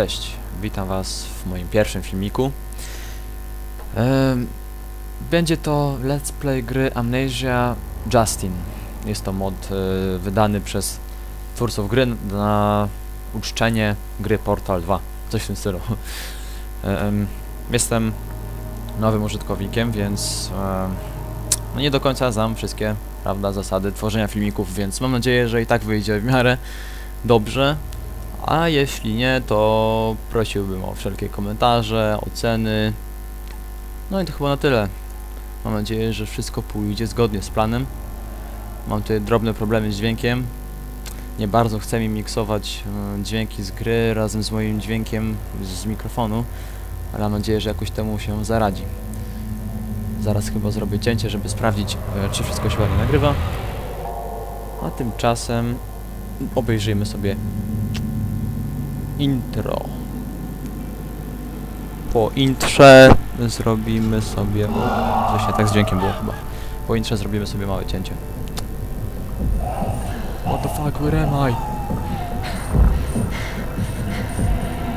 Cześć, witam Was w moim pierwszym filmiku. Będzie to let's play gry Amnesia Justin. Jest to mod e, wydany przez twórców gry na uczczenie gry Portal 2. Coś w tym stylu. Em, Jestem nowym użytkownikiem, więc no nie do końca znam wszystkie prawda, zasady tworzenia filmików, więc mam nadzieję, że i tak wyjdzie w miarę dobrze. A jeśli nie, to prosiłbym o wszelkie komentarze, oceny. No i to chyba na tyle. Mam nadzieję, że wszystko pójdzie zgodnie z planem. Mam tutaj drobne problemy z dźwiękiem. Nie bardzo chce mi miksować e, dźwięki z gry razem z moim dźwiękiem z mikrofonu, ale mam nadzieję, że jakoś temu się zaradzi. Zaraz chyba zrobię cięcie, żeby sprawdzić, e, czy wszystko się ładnie nagrywa. A tymczasem obejrzyjmy sobie intro. Po intrze zrobimy sobie... Właśnie tak z dźwiękiem było chyba. Po intrze zrobimy sobie małe cięcie. What the fuck, where am I?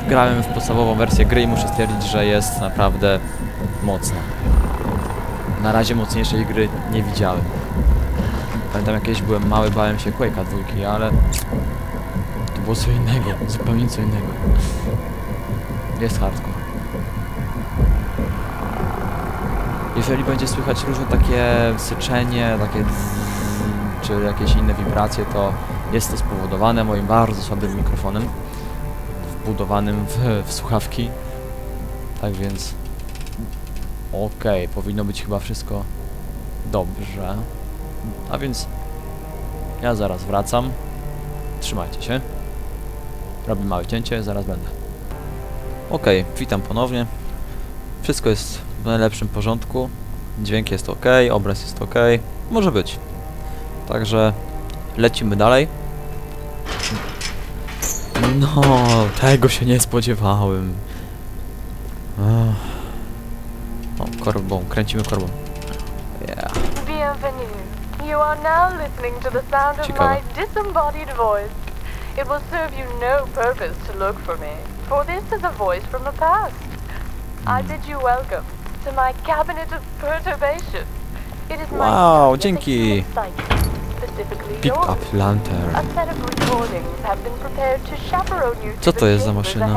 Grałem w podstawową wersję gry i muszę stwierdzić, że jest naprawdę mocna. Na razie mocniejszej gry nie widziałem. Pamiętam jak kiedyś byłem mały, bałem się Quake'a dwójki, ale było co innego, zupełnie co innego. Jest hardcore. Jeżeli będzie słychać różne takie syczenie, takie czy jakieś inne wibracje, to jest to spowodowane moim bardzo słabym mikrofonem wbudowanym w, w słuchawki. Tak więc okej, powinno być chyba wszystko dobrze. A więc ja zaraz wracam. Trzymajcie się. Robię małe cięcie, zaraz będę. Okej, witam ponownie. Wszystko jest w najlepszym porządku. Dźwięk jest ok, obraz jest ok. Może być. Także lecimy dalej. No, tego się nie spodziewałem. O, korbą, kręcimy korbą. Yeah. Bienvenue. You are now listening to the sound of Ciekawe. my disembodied voice. It will serve you no purpose to look for me, for this is a voice from the past. I bid you welcome to my cabinet of perturbation. It is my Wow, dzięki. Pick up lantern. A set of recordings have been prepared to chaperone you Co to jest za maszyna?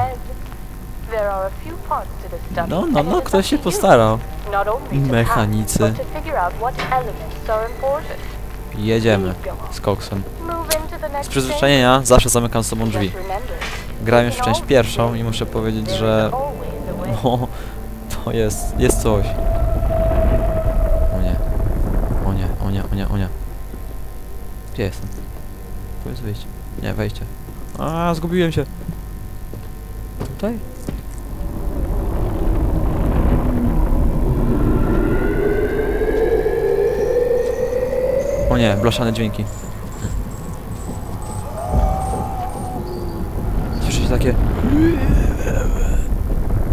No, no, no, ktoś się postarał. Mechanicy. To. Jedziemy z koksem. Z przyzwyczajenia zawsze zamykam z sobą drzwi. Grałem już w część pierwszą i muszę powiedzieć, że no, to jest, jest coś. O nie. O nie, o nie, o nie, o nie. Gdzie jestem? Tu jest wyjście. Nie, wejście. A, zgubiłem się. Tutaj? Nie, blaszane dźwięki. Słyszę się takie...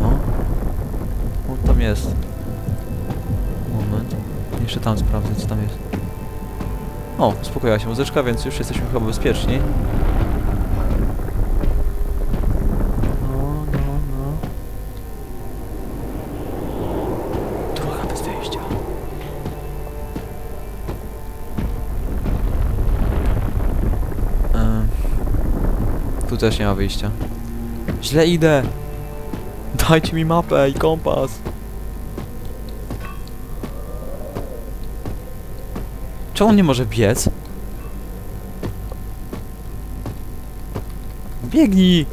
No. O, tam jest. Moment. Jeszcze tam sprawdzę, co tam jest. O, uspokoiła się muzyczka, więc już jesteśmy chyba bezpieczni. Tu też nie ma wyjścia. Źle idę! Dajcie mi mapę i kompas. Czemu on nie może biec? Biegnij!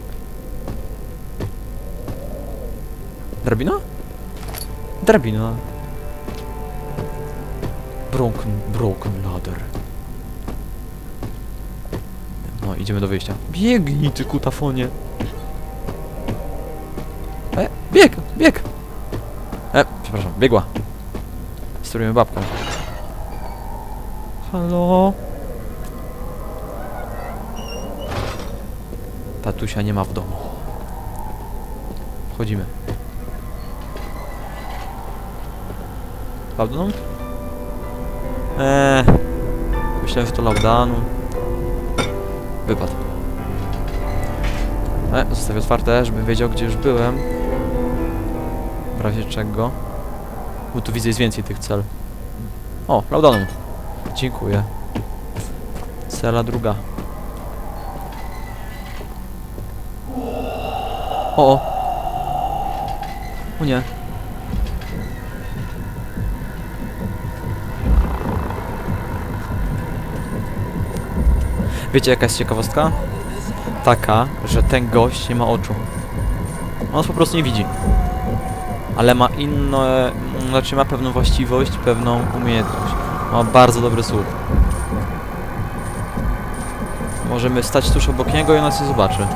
Drabina? Drabina. Broken, broken ladder. No, idziemy do wyjścia. Biegnij, ty kutafonie. E, bieg, bieg! E, przepraszam, biegła. Sterujemy babką. Halo? Tatusia nie ma w domu. Wchodzimy. Laudanum? Eee. Myślałem, że to Laudanu. Wypadł. E, zostawię otwarte, żebym wiedział, gdzie już byłem. W razie czego. Bo tu widzę jest więcej tych cel. O, laudanum. Dziękuję. Cela druga. O, o. O nie. Wiecie jaka jest ciekawostka? Taka, że ten gość nie ma oczu. On po prostu nie widzi. Ale ma inne, znaczy ma pewną właściwość, pewną umiejętność. Ma bardzo dobry słuch. Możemy stać tuż obok niego i on nas nie zobaczy.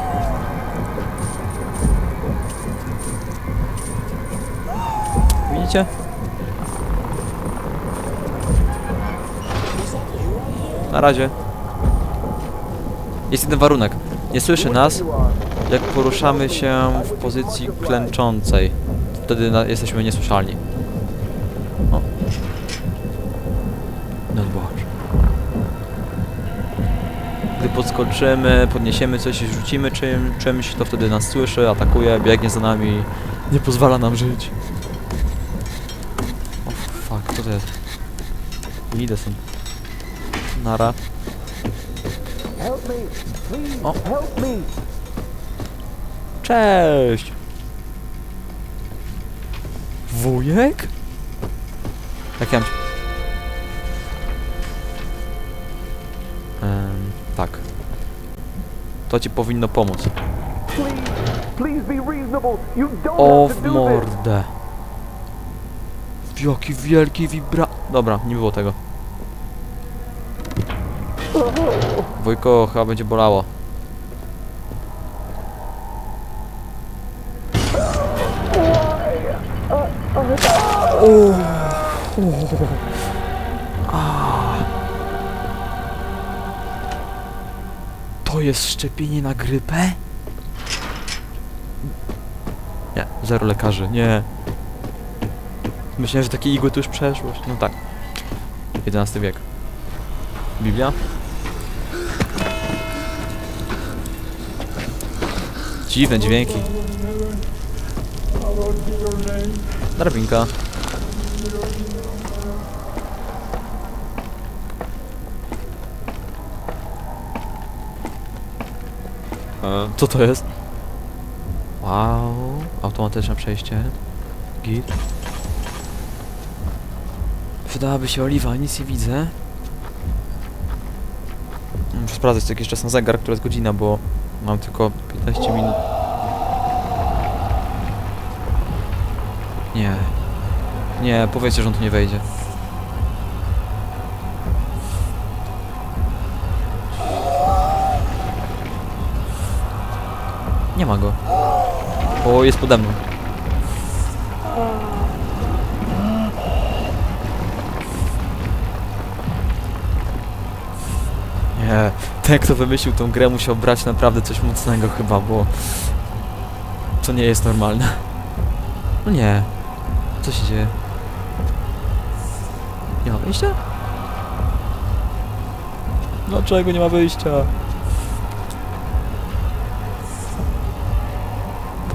Widzicie? Na razie. Jest jeden warunek. Nie słyszy nas, jak poruszamy się w pozycji klęczącej. Wtedy jesteśmy niesłyszalni. O. Zobacz. Gdy podskoczymy, podniesiemy coś i rzucimy czym, czymś, to wtedy nas słyszy, atakuje, biegnie za nami, nie pozwala nam żyć. O fuck, co to jest? Idę stąd. Nara. Me. Cześć! Wujek? Tak ja mam... Tak. To ci powinno pomóc. O w mordę. Jaki wielki wibra... Dobra, nie było tego. Wujko, chyba będzie bolało. To jest szczepienie na grypę? Nie, zero lekarzy, nie. Myślałem, że takie igły to już przeszłość. No tak. XI wiek. Biblia? Dziwne dźwięki. Drabinka. E, Co to jest? Wow, automatyczne przejście. Git. Przydałaby się oliwa, nic nie widzę. Muszę sprawdzać co jakiś czas na zegar, która jest godzina, bo mam tylko 15 minut. Nie. Nie, powiedzcie, że on tu nie wejdzie. Nie ma go. O, jest pode mną. Nie, ten kto wymyślił tą grę musiał brać naprawdę coś mocnego chyba, bo to nie jest normalne. No nie. Co się dzieje? Nie ma wyjścia? Dlaczego nie ma wyjścia?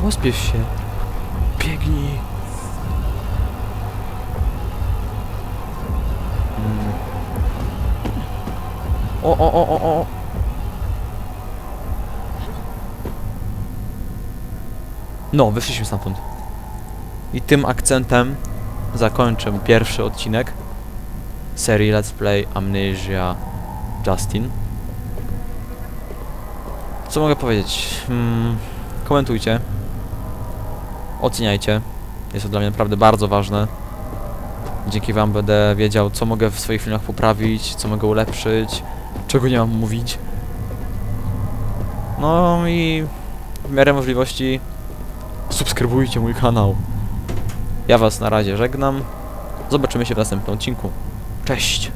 Pospiesz się. O, o, o, o, o. No, wyszliśmy stamtąd. I tym akcentem zakończę pierwszy odcinek serii Let's Play Amnesia Justin. Co mogę powiedzieć? Hmm, komentujcie. Oceniajcie. Jest to dla mnie naprawdę bardzo ważne. Dzięki wam będę wiedział, co mogę w swoich filmach poprawić, co mogę ulepszyć, czego nie mam mówić. No i w miarę możliwości subskrybujcie mój kanał. Ja was na razie żegnam. Zobaczymy się w następnym odcinku. Cześć!